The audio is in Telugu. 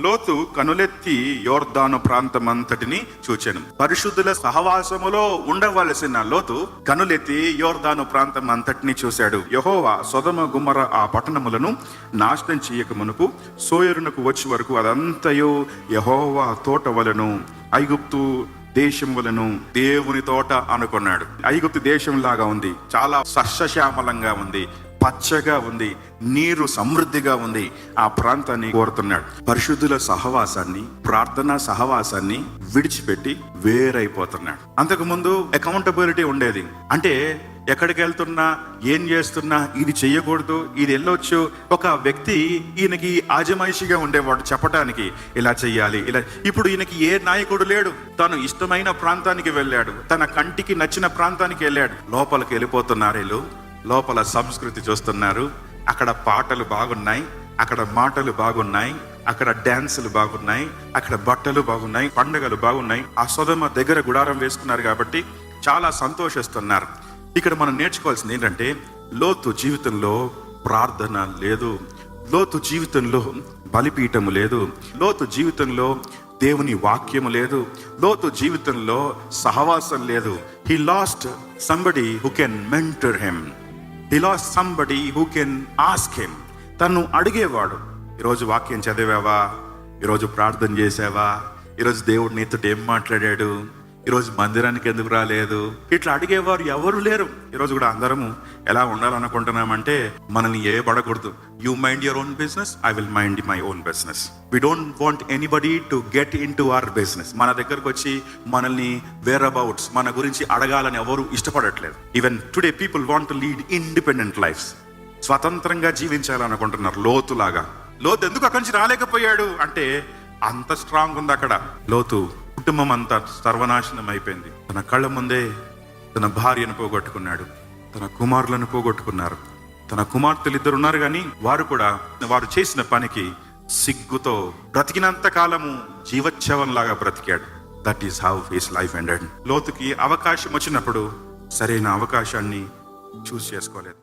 లోతు కనులెత్తి యోర్దాను ప్రాంతమంతటిని చూచెను. పరిశుద్ధుల సహవాసములో ఉండవలసిన లోతు కనులెత్తి యోర్దాను ప్రాంతం అంతటిని చూశాడు. యహోవా సొదమ గుమ్మర ఆ పట్టణములను నాశనం చేయక మునుపు సోయరునకు వచ్చి వరకు అదంతయు యహోవా తోట వలను ఐగుప్తు దేశం వలను దేవుని తోట అనుకున్నాడు. ఐగుప్తు దేశం లాగా ఉంది. చాలా సస్యశ్యామలంగా ఉంది. పచ్చగా ఉంది నీరు సమృద్ధిగా ఉంది. ఆ ప్రాంతాన్ని కోరుతున్నాడు. పరిశుద్ధుల సహవాసాన్ని ప్రార్థనా సహవాసాన్ని విడిచిపెట్టి వేరైపోతున్నాడు. అంతకుముందు అకౌంటబిలిటీ ఉండేది. అంటే ఎక్కడికి వెళ్తున్నా ఏం చేస్తున్నా ఇది చేయకూడదు ఇది వెళ్ళొచ్చు. ఒక వ్యక్తి ఈయనకి ఆజమాయిషిగా ఉండేవాడు చెప్పడానికి ఇలా చేయాలి ఇలా. ఇప్పుడు ఈయనకి ఏ నాయకుడు లేడు. తను ఇష్టమైన ప్రాంతానికి వెళ్ళాడు. తన కంటికి నచ్చిన ప్రాంతానికి వెళ్ళాడు. లోపలికి వెళ్ళిపోతున్నారు వీళ్ళు లోపల సంస్కృతి చూస్తున్నారు. అక్కడ పాటలు బాగున్నాయి. అక్కడ మాటలు బాగున్నాయి. అక్కడ డ్యాన్సులు బాగున్నాయి. అక్కడ బట్టలు బాగున్నాయి. పండుగలు బాగున్నాయి. ఆ సొదమ దగ్గర గుడారం వేసుకున్నారు కాబట్టి చాలా సంతోషిస్తున్నారు. ఇక్కడ మనం నేర్చుకోవాల్సింది ఏంటంటే లోతు జీవితంలో ప్రార్థన లేదు. లోతు జీవితంలో బలిపీఠము లేదు. లోతు జీవితంలో దేవుని వాక్యము లేదు. లోతు జీవితంలో సహవాసం లేదు. He lost somebody who can mentor him he somebody who can ask him తను అడిగేవాడు ఈరోజు వాక్యం చదివావా? ఈరోజు ప్రార్థన చేసావా ఈరోజు దేవుడు నీతో ఏం మాట్లాడాడు? ఈరోజు మందిరానికి ఎందుకు రాలేదు? ఇట్లా అడిగేవారు ఎవరు లేరు. ఈరోజు కూడా అందరము ఎలా ఉండాలనుకుంటున్నామంటే మనల్ని ఏ పడకూడదు. You mind your own business I will mind my own business we don't want anybody to get into our business మన దగ్గరకు వచ్చి మనల్ని వేర్ అబౌట్స్ మన గురించి అడగాలని ఎవరు ఇష్టపడట్లేదు. Even today people want to lead independent lives స్వతంత్రంగా జీవించాలనుకుంటున్నారు లోతులాగా. లోతు ఎందుకు అక్కడి నుంచి రాలేకపోయాడు? అంటే అంత స్ట్రాంగ్ ఉంది అక్కడ. లోతు కుటుంబం అంతా సర్వనాశనం అయిపోయింది. తన కళ్ళ ముందే తన భార్యను పోగొట్టుకున్నాడు. తన కుమారులను పోగొట్టుకున్నారు. తన కుమార్తెలు ఇద్దరు ఉన్నారు కానీ వారు కూడా వారు చేసిన పనికి సిగ్గుతో బ్రతికినంత కాలము జీవచ్ఛవంలాగా బ్రతికాడు. That is how his life ended లోతుకి అవకాశం వచ్చినప్పుడు సరైన అవకాశాన్ని చూస్ చేసుకోలేదు.